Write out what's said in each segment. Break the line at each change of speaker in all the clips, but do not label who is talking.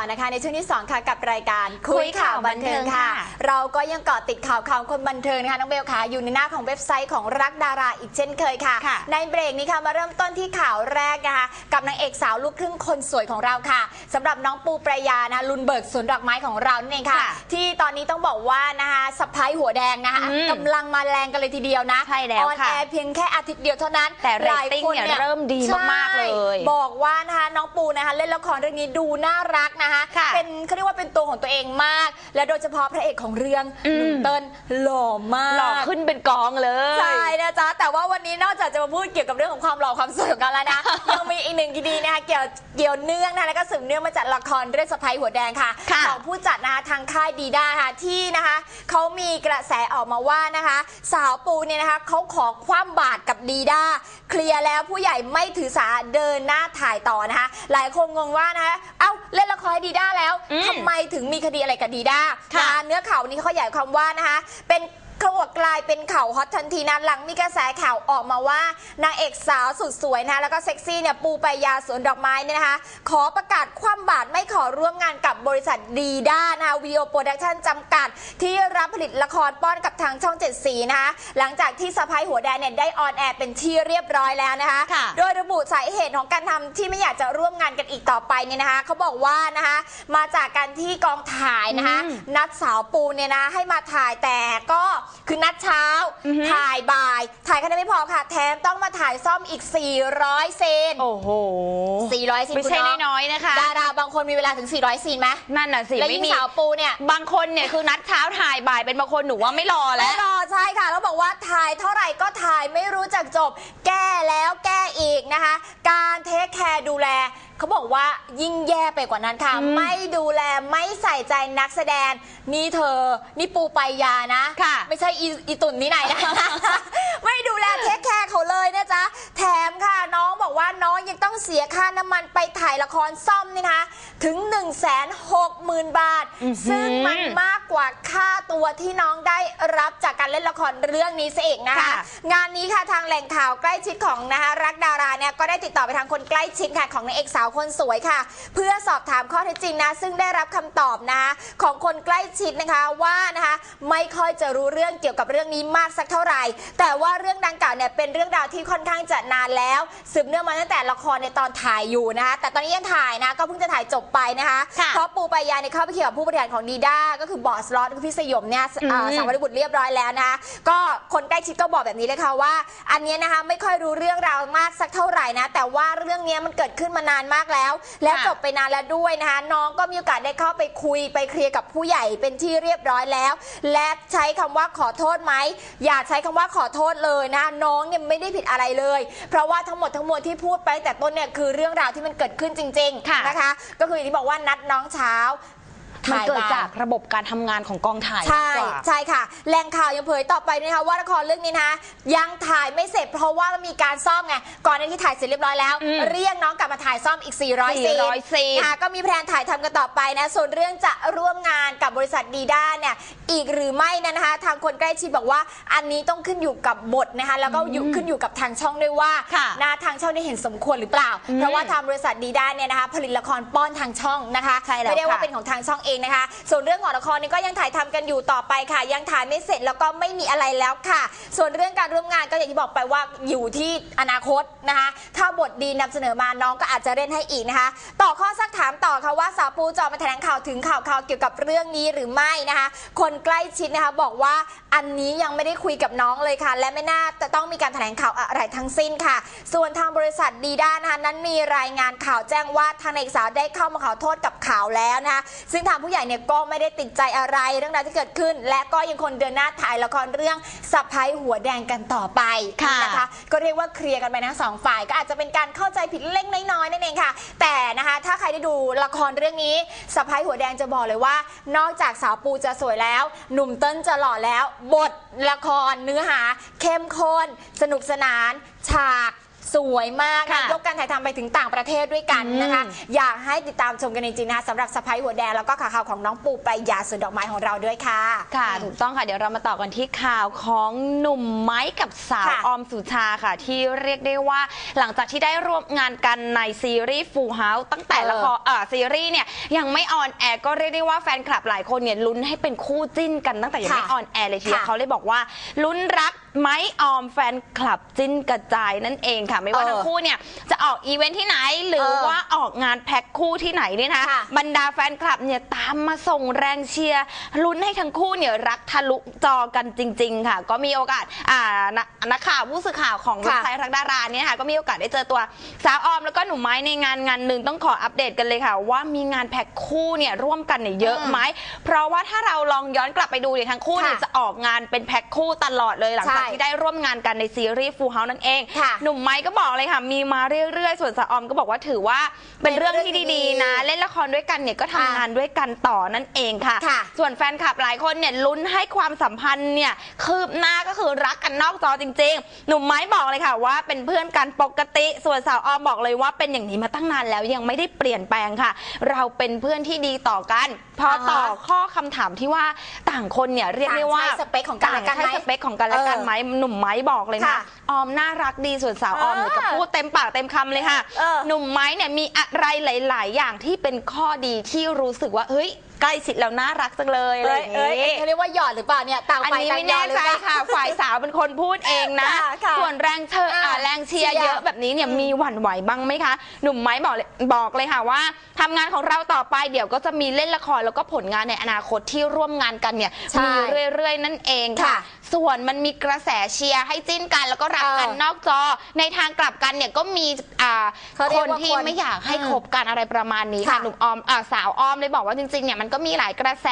อนะคะ ในช่วงที่2ค่ะกับรายการ
คุยข่าวบันเทิงค่ะ
เราก็ยังเกาะติดข่าวข่าวคนบันเทิงนะคะน้องเบลค่ะอยู่ในหน้าของเว็บไซต์ของรักดาราอีกเช่นเคยค่ะ
ค่ะ
ในเบรกนี้ค่ะมาเริ่มต้นที่ข่าวแรกนะคะกับนางเอกสาวลูกครึ่งคนสวยของเราค่ะสำหรับน้องปูปรายานะลุนเบิกสวนดอกไม้ของเรานั่นเองค่ะ
ค่ะ
ที่ตอนนี้ต้องบอกว่านะคะสะพ้ายหัวแดงนะคะ
อืม
กำลังมาแรงกันเลยทีเดียวนะ
ใช่แล้ว
ออน
ค่ะ
แอร์เพียงแค่อาทิตย์เดียวเท่านั้น
แต่เรต
หลาย
ติ้ง
คน
เนี่ยเริ่มดีมากๆเลย
ใช่บอกว่านะคะน้องปูนะคะเล่นละครเรื่องนี้ดูน่ารักนะคะ
ค่ะ
เป็นเขาเรียกว่าเป็นตัวของตัวเองมาก และโดยเฉพาะพระเอกของเรื่อง
อืม
หนุ่มเติ้ลหล่อมาก
หล่อขึ้นเป็นกองเลย
ใช่นะจ๊ะ แต่ว่าวันนี้นอกจากจะมาพูดเกี่ยวกับเรื่องของความหล่อความสวยของกันแล้วนะ ยังมีอีกหนึ่งคดีนะคะเกี่ยวเกี่ยวเนื่องนะแล้วก็สืบเนื่องมาจากละครเรื่องสะพ้ายหัวแดงค่ะ
ค่ะ
ของผู้จัดนะคะทางค่ายดีด้าค่ะที่นะคะเขามีกระแสออกมาว่านะคะ สาวปูเนี่ยนะคะเขาขอคว่ำบาตรกับดีด้าเคลียร์แล้วผู้ใหญ่ไม่ถือสาเดินหน้าถ่ายต่อนะคะ หลายคนงงว่านะคะเอ้าเล่นละครให้ดีด้าแล้ว
อืม
ทำไมถึงมีคดีอะไรกับดีด้า
ค่ะ
นเนื้อข่าวนี้เขาขยายความว่านะคะเป็น เขาบอกกลายเป็นข่าวฮอตทันทีนะหลังมีกระแสข่าวออกมาว่านางเอกสาวสุดสวยนะแล้วก็เซ็กซี่เนี่ยปูปายาสวนดอกไม้เนี่ยนะคะ ขอประกาศคว่ำบาตรไม่ขอร่วมงานกับบริษัทดีด้านะคะวีโอโปรดักชั่นจำกัด ที่รับผลิตละครป้อนกับทางช่องเจ็ดสีนะคะหลังจากที่สะพ้ายหัวแดงเนี่ยได้ออนแอร์เป็นที่เรียบร้อยแล้วนะคะ
ค่ะ
โดยระบุสาเหตุของการทำที่ไม่อยากจะร่วมงานกันอีกต่อไปเนี่ยนะคะเขาบอกว่านะคะมาจากการที่กองถ่ายนะคะ
อืม
นัดสาวปูเนี่ยนะให้มาถ่ายแต่ก็คือนัดเช้า
อือฮึ
ถ่ายบ่าย ถ่ายแค่นั้นไม่พอค่ะ แถมต้องมาถ่ายซ่อมอีก 400 เซน
โอ้โห
400ซีน
ไม่ใช่
คุณ
น้อยๆนะคะ
ดาราบางคนมีเวลาถึง 400ซีนไหม
นั่นน่ะสิ
และ
ไม่
ยิ่ง
มี
สาวปูเนี่ย
บางคนเนี่ยคือนัดเช้าถ่ายบ่ายเป็นบางคนหนูว่าไม่รอแล้
ไม่
ว
รอใช่ค่ะ แล้วบอกว่าถ่ายเท่าไหร่ก็ถ่ายไม่รู้จักจบ แก้แล้วแก้อีกนะคะ การเทคแคร์ดูแล เขาบอกว่ายิ่งแย่ไปกว่านั้นค่ะ
อืม
ไม่ดูแลไม่ใส่ใจนักแสดง นี่เธอ นี่ปูปายานะ
ค่ะ
ไม่ใช่อีอีตุ่นนี่ไหนนะ ไม่ดูแลเทคแคร์เขาเลยนะจ๊ะ แถมค่ะน้องบอกว่าน้องยังต้องเสียค่าน้ำมันไปถ่ายละครซ่อมนี่นะคะ ถึง 1 6 0 0 0 0 บาท
อื้อหือ
ซึ่งมันมากกว่าค่าตัวที่น้องได้รับจากการเล่นละครเรื่องนี้ซะเองนะคะ
ค่ะ
งานนี้ค่ะทางแหล่งข่าวใกล้ชิดของนะคะรักดาราเนี่ยก็ได้ติดต่อไปทางคนใกล้ชิดค่ะของนางเอกสาวคนสวยค่ะ เพื่อสอบถามข้อเท็จจริงนะ ซึ่งได้รับคำตอบนะคะของคนใกล้ชิดนะคะว่านะคะไม่ค่อยจะรู้เรื่องเกี่ยวกับเรื่องนี้มากสักเท่าไหร่ แต่ว่าเรื่องดังกล่าวเนี่ยเป็นเรื่องราวที่ค่อนข้างจะนานแล้วสืบเนื่องมาตั้งแต่ละครในตอนถ่ายอยู่นะคะแต่ตอนนี้ยังถ่ายนะก็เพิ่งจะถ่ายจบไปนะคะ
ค่ะ
เพราะปูปายาเนี่ยเข้าไปเกี่ยวกับผู้บริหารของดีด้าก็คือบอสลอตก็คือพี่สยมเนี่ยอ่า
อืม
สาววรบุตรเรียบร้อยแล้วนะคะก็คนใกล้ชิดก็บอกแบบนี้เลยค่ะว่า อันเนี้ยนะคะไม่ค่อยรู้เรื่องราวมากสักเท่าไหร่นะแต่ว่าเรื่องเนี้ยมันเกิดขึ้นมานานมากแล้ว แล้ว
ค่ะ
จบไปนานแล้วด้วยนะคะ น้องก็มีโอกาสได้เข้าไปคุยไปเคลียร์กับผู้ใหญ่เป็นที่เรียบร้อยแล้ว และใช้คำว่าขอโทษไหมอย่าใช้คำว่าขอโทษเลยนะน้องเนี่ยไม่ได้ผิดอะไรเลย เพราะว่าทั้งหมดทั้งมวลที่พูดไปตั้งแต่ต้นเนี่ยคือเรื่องราวที่มันเกิดขึ้นจริง
ค่ะ
ๆนะคะ ก็คืออย่างที่บอกว่านัดน้องเช้า
มัน
ถ่าย
เกิด
บ่ย
จากระบบการทำงานของกองถ่าย
ใช่
มากกว่า
ใช่ค่ะแหล่งข่าวยังเผยต่อไปด้วยนะคะว่าละครเรื่องนี้นะคะยังถ่ายไม่เสร็จเพราะว่ามันมีการซ่อมไงก่อนหน้าที่ถ่ายเสร็จเรียบร้อยแล้ว
อืม
เรียกน้องกลับมาถ่ายซ่อมอีก 400 ซีน
400ซีน
ค่ะก็มีแพลนถ่ายทำกันต่อไปนะส่วนเรื่องจะร่วมงานกับบริษัทดีด้าเนี่ยอีกหรือไม่นั้นนะคะ ทางคนใกล้ชิดบอกว่าอันนี้ต้องขึ้นอยู่กับบทนะคะแล้วก็อยู่ขึ้นอยู่กับทางช่องด้วยว่า
ค่ะ
นะทางช่องได้เห็นสมควรหรือเปล่า
อืม
เพราะว่าทางบริษัทดีด้าเนี่ยนะคะผลิตละครป้อนทางช่องนะคะ
ใช่แล้ว
ไม่ได้ว่า
ค่ะ
เป็นของทางช่องเองนะคะ ส่วนเรื่องของละครนี่ก็ยังถ่ายทำกันอยู่ต่อไปค่ะ ยังถ่ายไม่เสร็จแล้วก็ไม่มีอะไรแล้วค่ะ ส่วนเรื่องการร่วมงานก็อย่างที่บอกไปว่าอยู่ที่อนาคตนะคะ ถ้าบทดีนำเสนอมาน้องก็อาจจะเล่นให้อีกนะคะ ต่อข้อสักถามต่อค่ะว่าสาวปูจอมาแถลงข่าวถึงข่าวข่าวเกี่ยวกับเรื่องนี้หรือไม่นะคะ คนใกล้ชิดนะคะบอกว่าอันนี้ยังไม่ได้คุยกับน้องเลยค่ะ และไม่น่าจะต้องมีการแถลงข่าวอะไรทั้งสิ้นค่ะ ส่วนทางบริษัทดีด้านะคะนั้นมีรายงานข่าวแจ้งว่าทางเอกสาวได้เข้ามาขอโทษกับข่าวแล้วนะคะซึ่งทางผู้ใหญ่เนี่ยก็ไม่ได้ติดใจอะไรเรื่องราวที่เกิดขึ้น และก็ยังคงเดินหน้าถ่ายละครเรื่องสะพ้ายหัวแดงกันต่อไป
ค่ะ
นะคะก็เรียกว่าเคลียร์กันไปทั้งสองฝ่ายก็อาจจะเป็นการเข้าใจผิดเล็กน้อยๆนั่นเองค่ะ แต่นะคะถ้าใครได้ดูละครเรื่องนี้สะพ้ายหัวแดงจะบอกเลยว่า นอกจากสาวปูจะสวยแล้ว หนุ่มเติ้ลจะหล่อแล้ว บทละครเนื้อหา เข้มข้นสนุกสนาน ฉาก สวยมากนะ
ค่ะ
ยกการถ่ายทำไปถึงต่างประเทศด้วยกันนะคะ
อืม
อยากให้ติดตามชมกันจริงๆนะคะสำหรับสะพ้ายหัวแดงแล้วก็ข่าวของน้องปูปรายาสวนดอกไม้ของเราด้วยค่ะ
ค่ะ ถูกต้องค่ะ เดี๋ยวเรามาต่อกันที่ข่าวของหนุ่มไม้กับสาว
ค่ะ
ออมสุชาค่ะ ที่เรียกได้ว่าหลังจากที่ได้ร่วมงานกันในซีรีส์ Full House ตั้งแต่
เออ
ละครเอ่อซีรีส์เนี่ยยังไม่ออนแอร์ก็เรียกได้ว่าแฟนคลับหลายคนเนี่ยลุ้นให้เป็นคู่จิ้นกันตั้งแต่ยังไม่
ค่ะ
ออนแอร์เลยทีเดียว
ค่ะ
เขาเลยบอกว่าลุ้นรักไม้ออมแฟนคลับจิ้นกระจายนั่นเองค่ะ ไม่ว่า
เออ
ทั้งคู่เนี่ยจะออกอีเวนท์ที่ไหน หรือ
เออ
ว่าออกงานแพ็คคู่ที่ไหนเนี่ยนะ
ค่ะ
บรรดาแฟนคลับเนี่ยตามมาส่งแรงเชียร์ลุ้นให้ทั้งคู่เนี่ยรักทะลุจอกันจริง ๆ ค่ะ ก็มีโอกาสอ่านักนักข่าวผู้สื่อข่าวของเว็บไซต์รักดาราเนี่ยค่ะก็มีโอกาสได้เจอตัวสาวออมแล้วก็หนุ่มไม้ในงานงานหนึ่งต้องขออัปเดตกันเลยค่ะ ว่ามีงานแพ็คคู่เนี่ยร่วมกันเนี่ยเยอะไหมเพราะว่าถ้าเราลองย้อนกลับไปดูเนี่ยทั้งคู่เนี่ย
ค่ะ
จะออกงานเป็นแพ็คคู่ตลอดเลยหลังจาก
ใช่
ที่ได้ร่วมงานกันในซีรีส์ฟูเฮานั่นเอง
ค่ะ
หนุ่มไม้ก็บอกเลยค่ะ มีมาเรื่อยๆ ส่วนสาวออมก็บอกว่าถือว่าเป็นเรื่องที่ดีๆ นะ เล่นละครด้วยกันเนี่ยก็ทำ
อะ
งานด้วยกันต่อนั่นเองค่ะ
ค่ะ
ส่วนแฟนคลับหลายคนเนี่ยลุ้นให้ความสัมพันธ์เนี่ยคืบหน้าก็คือรักกันนอกจอจริง ๆ หนุ่มไม้บอกเลยค่ะว่าเป็นเพื่อนกันปกติ ส่วนสาวออมบอกเลยว่าเป็นอย่างนี้มาตั้งนานแล้วยังไม่ได้เปลี่ยนแปลงค่ะ เราเป็นเพื่อนที่ดีต่อกัน พอต่อข้อคำถามที่ว่าต่างคนเนี่ยเรียกได้ว่า
ต่างใช้สเปคของกันและกันไหม
ต่างใช้สเปคของกันและกันไหมหนุ่มไม้บอกเลยนะ
ค่ะ
ออมน่ารักดีส่วนสาวออมเนี่ยก็
อ่า
พูดเต็มปากเต็มคำเลยค่ะ
เออ
หนุ่มไม้เนี่ยมีอะไรหลาย ๆ อย่างที่เป็นข้อดีที่รู้สึกว่าเฮ้ย ใกล้ชิดแล้วน่ารักจังเลยอะไร
เอ้
อยย่าง
เอ้ย
นี้
เขาเรียกว่าหยอดหรือเปล่าเนี่ยต่าง
อัน
ฝ่าย
นี้
ต่าง
ไม่
หยอ
แน่
ดหรือ
ใจ
เปล่า
ค่ะ ฝ่ายสาวเป็นคนพูดเองนะ
ค่ะค่ะ
ส่วนแรงเชิญอ่า
อ่า
แรงเชียร์
เชียร์
เยอะแบบนี้เนี่ยมีหวั่นไหวบ้างไหมคะ หนุ่มไม้บอกเลยบอกเลยค่ะว่าทำงานของเราต่อไปเดี๋ยวก็จะมีเล่นละครแล้วก็ผลงานในอนาคตที่ร่วมงานกันเนี่ย
ใช่
มีเรื่อยๆ นั่นเองค่ะ
ค่ะ
ส่วนมันมีกระแสเชียร์ให้จิ้นกันแล้วก็รักกัน
เออน
อกจอ ในทางกลับกันเนี่ยก็มีอ่า
เขาเรี
ค
ยก
น
ว่า
ที่
คน
ไม่อยากให้
อืม
คบกันอะไรประมาณนี้ค่ะ
ค่ะ
หนุ่มออมอ่าสาวออมเลยบอกว่าจริงๆเนี่ยมันก็มีหลายกระแส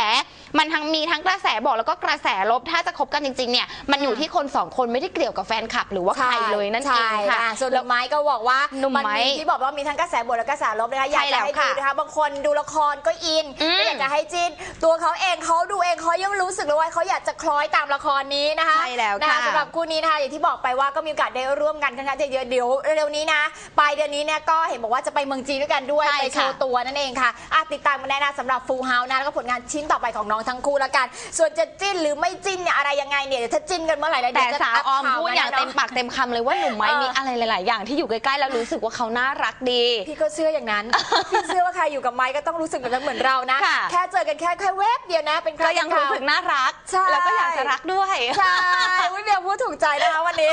มันทั้งมีทั้งกระแสบอกแล้วก็กระแสลบ ถ้าจะคบกันจริงๆเนี่ยมันอยู่ที่คนสองคนไม่ได้เกี่ยวกับแฟนคลับ หรือว่าใครเลยนั่นเองค่ะ
ใช่ส่วนหนุ่มไม้ก็บอกว่า
หนุ่มไม้
ที่บอกว่ามีทั้งกระแสบวกและกระแสลบนะคะอยาก
ใช่แล้
จะ
ว
ให้ดู
ค่ะ
นะคะบางคนดูละครก็อิน
อืม
ก็อยากจะให้จินตัวเขาเองเขาดูเองเขายังรู้สึกเลยว่าเขาอยากจะคล้อยตามละครนี้นะคะ
ใช่แล้ว
นะ
ค่ะ
สำหรับคู่นี้นะคะอย่างที่บอกไปว่าก็มีโอกาสได้ร่วมกันค่อนข้างจะเยอะเดี๋ยวเร็วๆนี้นะปลายเดือนนี้เนี่ยก็เห็นบอกว่าจะไปเมืองจีนด้วยกันด้วย
ใช่
ไปโชว์
ค่ะ
ตัวนั่นเองค่ะอะติดตามกันได้นะสำหรับฟูเฮานะแล้วก็ผลงานชิ้นต่อไปของน้องทั้งคู่ละกัน ส่วนจะจิ้นหรือไม่จิ้นเนี่ยอะไรยังไงเนี่ยเดี๋ยวถ้าจิ้นกันเมื่อไหร่แล้ว
แต่
เดี๋ยวจะ
สาวออม
ข่
พูด
ม
อย่าง
แน่นน
เต็มปากเต็มคำเลยว่าหนุ่มไม้
เออ
มีอะไรหลาย ๆ อย่างที่อยู่ใกล้ ๆ แล้วรู้สึกว่าเขาน่ารักดี
พี่ก็เชื่ออย่างนั้น พี่เชื่อว่าใครอยู่กับไม้ก็ต้องรู้สึกแบบนั้นเหมือนเรานะ
ค่ะ
แค่เจอกันแค่แค่แวบเดียวนะ เป็นค
ก็
รั้ง
ยังรู้สึกน่ารัก
ใช่
แล้วก็อยากจะรักด้วย
ใช่อุ๊ยเบียร์พูดถูกใจนะคะวันนี้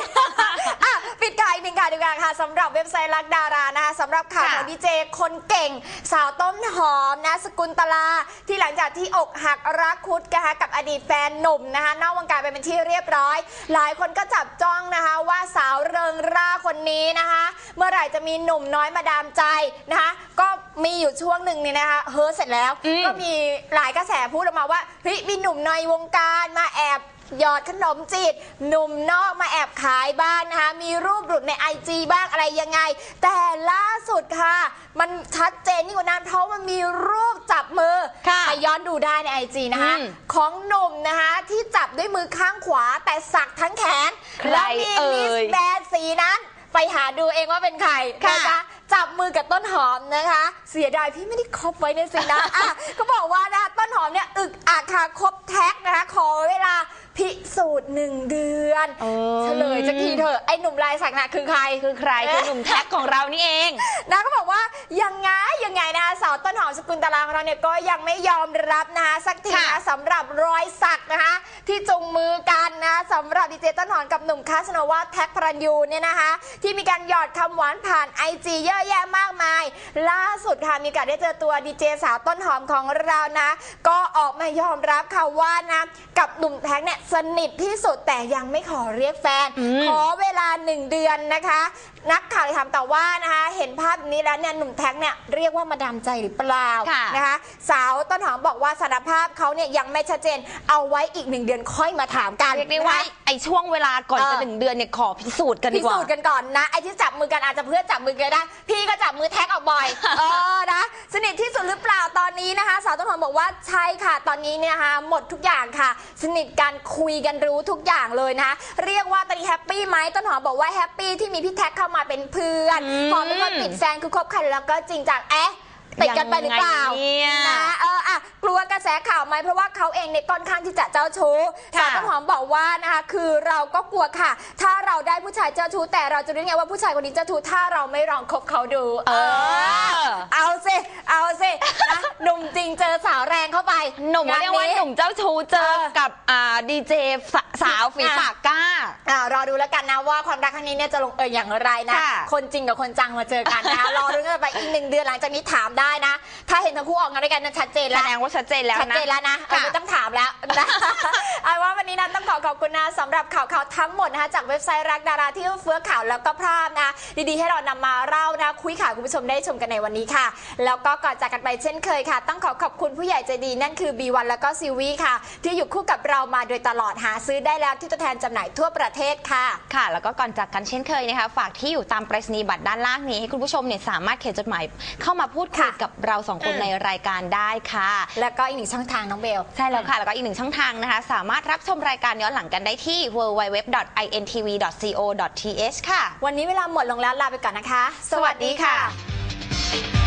อะปิดข่าวอีกหนึ่งข่าวดีกว่าค่ะสำหรับเว็บไซต์รักดารานะคะสำหรับข่าว
ค่ะ
ของดีเจคนเก่ง สาวต้นหอมนะ สกุลตลาที่หลังจากที่อกหักรักคุดนะคะกับอดีตแฟนหนุ่มนะคะนอกวงการไปเป็นที่เรียบร้อย หลายคนก็จับจ้องนะคะว่าสาวเริงร่าคนนี้นะคะ เมื่อไหร่จะมีหนุ่มน้อยมาดามใจนะคะก็มีอยู่ช่วงหนึ่งเนี่ยนะคะเฮ้อเสร็จแล้ว
อืม
ก็มีหลายกระแสพูดออกมาว่าเฮ้ยมีหนุ่มในวงการมาแอบ หยอดขนมจีบหนุ่มนอกมาแอบขายบ้างนะคะ มีรูปหลุดใน IG บ้างอะไรยังไง แต่ล่าสุดค่ะ มันชัดเจนยิ่งกว่านั้นเพราะมันมีรูปจับมือ
ค่ะ
ไปย้อนดูได้ใน IG นะคะ
อืม
ของหนุ่มนะคะที่จับด้วยมือข้างขวาแต่สักทั้งแขน
ใคร
แล้วมี
เอ่ย
มิสแบรนด์สีนั้น ไปหาดูเองว่าเป็นใคร
ค่ะ
นจ๊จับมือกับต้นหอมนะคะ เสียดายพี่ไม่ได้ครบไว้ในสินะอะ ก็บอกว่านะต้นหอมเนี่ยอึกอักค่ะครบแท็กนะคะ ขอเวลา พิสูจน์หนึ่งเดือน
เออ
เฉลยสักทีเถอะไอ้หนุ่มลายสักน่ะคือใคร
คือใครคือหนุ่มแท็กของเรานี่เอง
นะก็บอกว่ายังไงยังไงนะคะสาวต้นหอมสกุลตลาของเราเนี่ยก็ยังไม่ยอมรับนะคะสักทีนะ
ค่ะ
สำหรับรอยสักนะคะ ที่จุงมือกันนะสำหรับดีเจต้นหอมกับหนุ่มคาสโนวาแท็กพรัญยูเนี่ยนะคะ ที่มีการหยอดคำหวานผ่านไอจีเยอะแยะมากมาย ล่าสุดค่ะมีโอกาสได้เจอตัวดีเจสาวต้นหอมของเรานะ ก็ออกมายอมรับค่ะว่านะกับหนุ่มแท็กเนี่ยสนิทที่สุดแต่ยังไม่ขอเรียกแฟน
อืม
ขอเวลาหนึ่งเดือนนะคะ นักข่าวเลยถามต่อว่านะคะเห็นภาพแบบนี้แล้วเนี่ยหนุ่มแท็กเนี่ยเรียกว่ามาดามใจหรือเปล่า
ค่ะ
นะคะสาวต้นหอมบอกว่าสารภาพเขาเนี่ยยังไม่ชัดเจนเอาไว้อีกหนึ่งเดือนค่อยมาถามกัน
เรียกได้ว่า
นะคะ
ไอช่วงเวลาก่อน
เออ
จะหนึ่งเดือนเนี่ยขอพิสูจน์กันดี
พิ
กว่า
สูจน์กันก่อนนะไอ้ที่จับมือกันอาจจะเพื่อนจับมือกันได้ พี่ก็จับมือแท็กออกบ่อย เออนะสนิทที่สุดหรือเปล่าตอนนี้นะคะ สาวต้นหอมบอกว่าใช่ค่ะ ตอนนี้เนี่ยนะคะหมดทุกอย่างค่ะ สนิทกันคุยกันรู้ทุกอย่างเลยนะคะเรียกว่าตอนนี้แฮปปี้ไหมต้นหอมบอกว่าแฮปปี้ที่มีพี่แท็กเข้ามาเป็นเพื่อน
อืม
พอเป็นคนติดแฟนคือคบกันแล้วก็จริงจังเอ๊ะ ติดกันไปหรือเปล่า
ยังไงเนี่ย
นะเอออะกลัวกระแสข่าวไหมเพราะว่าเขาเองเนี่ยค่อนข้างที่จะเจ้าชู้สา
ค่ะ
วต้นหอมบอกว่านะคะคือเราก็กลัวค่ะ ถ้าเราได้ผู้ชายเจ้าชู้แต่เราจะรู้ไงว่าผู้ชายคนนี้เจ้าชู้ถ้าเราไม่ลองคบเขาดู
เออ
เอาสิเอาสินะหนุ่มจริงเจอสาวแรงเข้าไป
หนุ่มเรียกว่าหนุ่มเจ้าชู้เจอกับอ่าดีเจสาวฝีปากกล้า
อ่ารอดูแล้วกันนะว่าความรักครั้งนี้เนี่ยจะลงเอยอย่างไรนะ
ค่ะ
คนจริงกับคนจังมาเจอกันนะคะรอดูกันไปอีกหนึ่งเดือนหลังจากนี้ถามได้นะ ถ้าเห็นทั้งคู่ออกงานด้วยกันนั้นชัดเจน
แส
แล้ว
ดงว่าชัดเจนแล้ว
ชัด
นะ
เจนแล้วนะเออ
ค่ะ
ไม่ต้องถามแล้วนะเอาว่าวันนี้นะต้องขอขอบคุณนะสำหรับข่าวข่าวทั้งหมดนะคะจากเว็บไซต์รักดาราที่เฟื้อข่าวแล้วก็พรามนะดีๆให้เรานำมาเล่านะคุยข่าวคุณผู้ชมได้ชมกันในวันนี้ค่ะ แล้วก็ก่อนจากกันไปเช่นเคยค่ะ ต้องขอขอบคุณผู้ใหญ่ใจดีนั่นคือ B1 แล้วก็ซีวีค่ะ ที่อยู่คู่กับเรามาโดยตลอดหาซื้อได้แล้วที่ตัวแทนจำหน่ายทั่วประเทศค่ะ
ค่ะ แล้วก็ก่อนจากกันเช่นเคยนะคะ ฝากที่อยู่ตามไปรษณียบัตรด้านล่างนี้ให้คุณผู้ชมเนี่ยสามารถเขียนจดหมายเข้ามาพูดคุย
ค่ะ
กับเราสองคน
อืม
ในรายการได้ค่ะ
แล้วก็อีกหนึ่งช่องทางน้องเบล
ใช่แล้วค่ะ แล้วก็อีกหนึ่งช่องทางนะคะ สามารถรับชมรายการย้อนหลังกันได้ที่ www.intv.co.th ค่ะ
วันนี้เวลาหมดลงแล้วลาไปก่อนนะคะ
สวัสดีค่ะ